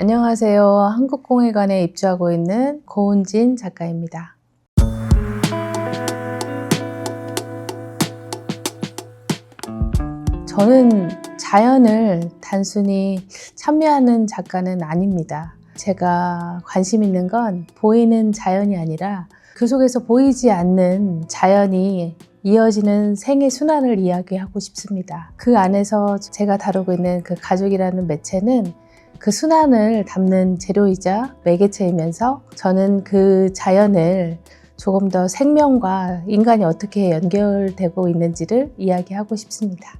안녕하세요. 한국공예관에 입주하고 있는 고은진 작가입니다. 저는 자연을 단순히 참여하는 작가는 아닙니다. 제가 관심 있는 건 보이는 자연이 아니라 그 속에서 보이지 않는 자연이 이어지는 생의 순환을 이야기하고 싶습니다. 그 안에서 제가 다루고 있는 그 가족이라는 매체는 그 순환을 담는 재료이자 매개체이면서 저는 그 자연을 조금 더 생명과 인간이 어떻게 연결되고 있는지를 이야기하고 싶습니다.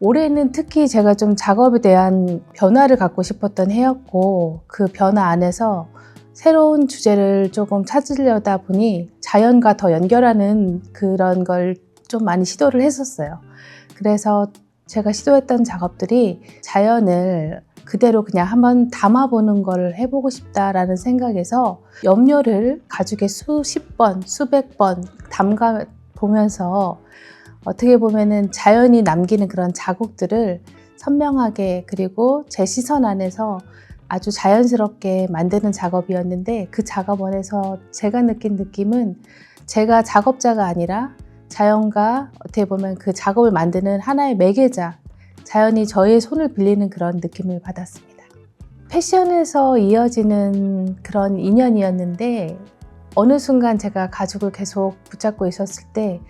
올해는 특히 제가 좀 작업에 대한 변화를 갖고 싶었던 해였고 그 변화 안에서 새로운 주제를 조금 찾으려다 보니 자연과 더 연결하는 그런 걸 좀 많이 시도를 했었어요. 그래서 제가 시도했던 작업들이 자연을 그대로 그냥 한번 담아보는 걸 해보고 싶다라는 생각에서 염료를 가죽에 수십 번, 수백 번 담가 보면서 어떻게 보면은 자연이 남기는 그런 자국들을 선명하게 그리고 제 시선 안에서 아주 자연스럽게 만드는 작업이었는데 그 작업원에서 제가 느낀 느낌은 제가 작업자가 아니라 자연과 어떻게 보면 그 작업을 만드는 하나의 매개자, 자연이 저의 손을 빌리는 그런 느낌을 받았습니다. 패션에서 이어지는 그런 인연이었는데 어느 순간 제가 가죽을 계속 붙잡고 있었을 때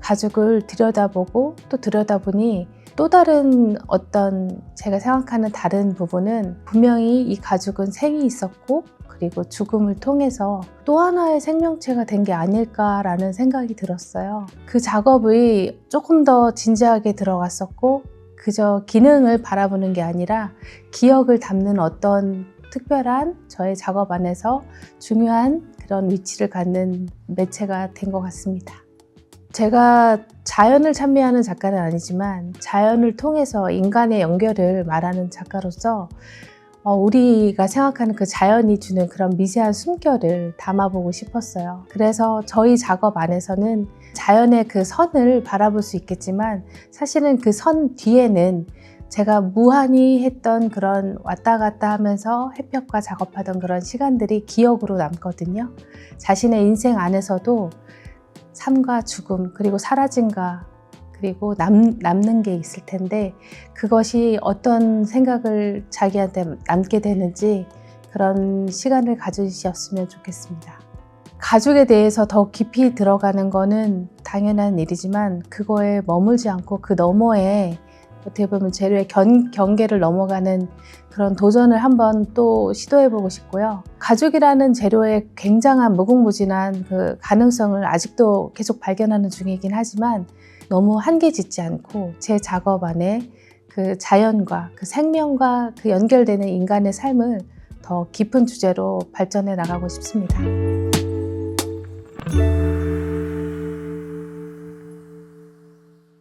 가죽을 들여다보고 또 들여다보니 또 다른 어떤 제가 생각하는 다른 부분은 분명히 이 가죽은 생이 있었고 그리고 죽음을 통해서 또 하나의 생명체가 된 게 아닐까라는 생각이 들었어요. 그 작업이 조금 더 진지하게 들어갔었고 그저 기능을 바라보는 게 아니라 기억을 담는 어떤 특별한 저의 작업 안에서 중요한 그런 위치를 갖는 매체가 된 것 같습니다. 제가 자연을 찬미하는 작가는 아니지만 자연을 통해서 인간의 연결을 말하는 작가로서 어, 우리가 생각하는 그 자연이 주는 그런 미세한 숨결을 담아보고 싶었어요. 그래서 저희 작업 안에서는 자연의 그 선을 바라볼 수 있겠지만 사실은 그 선 뒤에는 제가 무한히 했던 그런 왔다 갔다 하면서 햇볕과 작업하던 그런 시간들이 기억으로 남거든요. 자신의 인생 안에서도 삶과 죽음, 그리고 사라짐과 그리고 남, 남는 게 있을 텐데 그것이 어떤 생각을 자기한테 남게 되는지 그런 시간을 가지셨으면 좋겠습니다. 가족에 대해서 더 깊이 들어가는 거는 당연한 일이지만 그거에 머물지 않고 그 너머에 어떻게 보면 재료의 견, 경계를 넘어가는 그런 도전을 한번 또 시도해 보고 싶고요. 가죽이라는 재료의 굉장한 무궁무진한 그 가능성을 아직도 계속 발견하는 중이긴 하지만 너무 한계 짓지 않고 제 작업 안에 그 자연과 그 생명과 그 연결되는 인간의 삶을 더 깊은 주제로 발전해 나가고 싶습니다.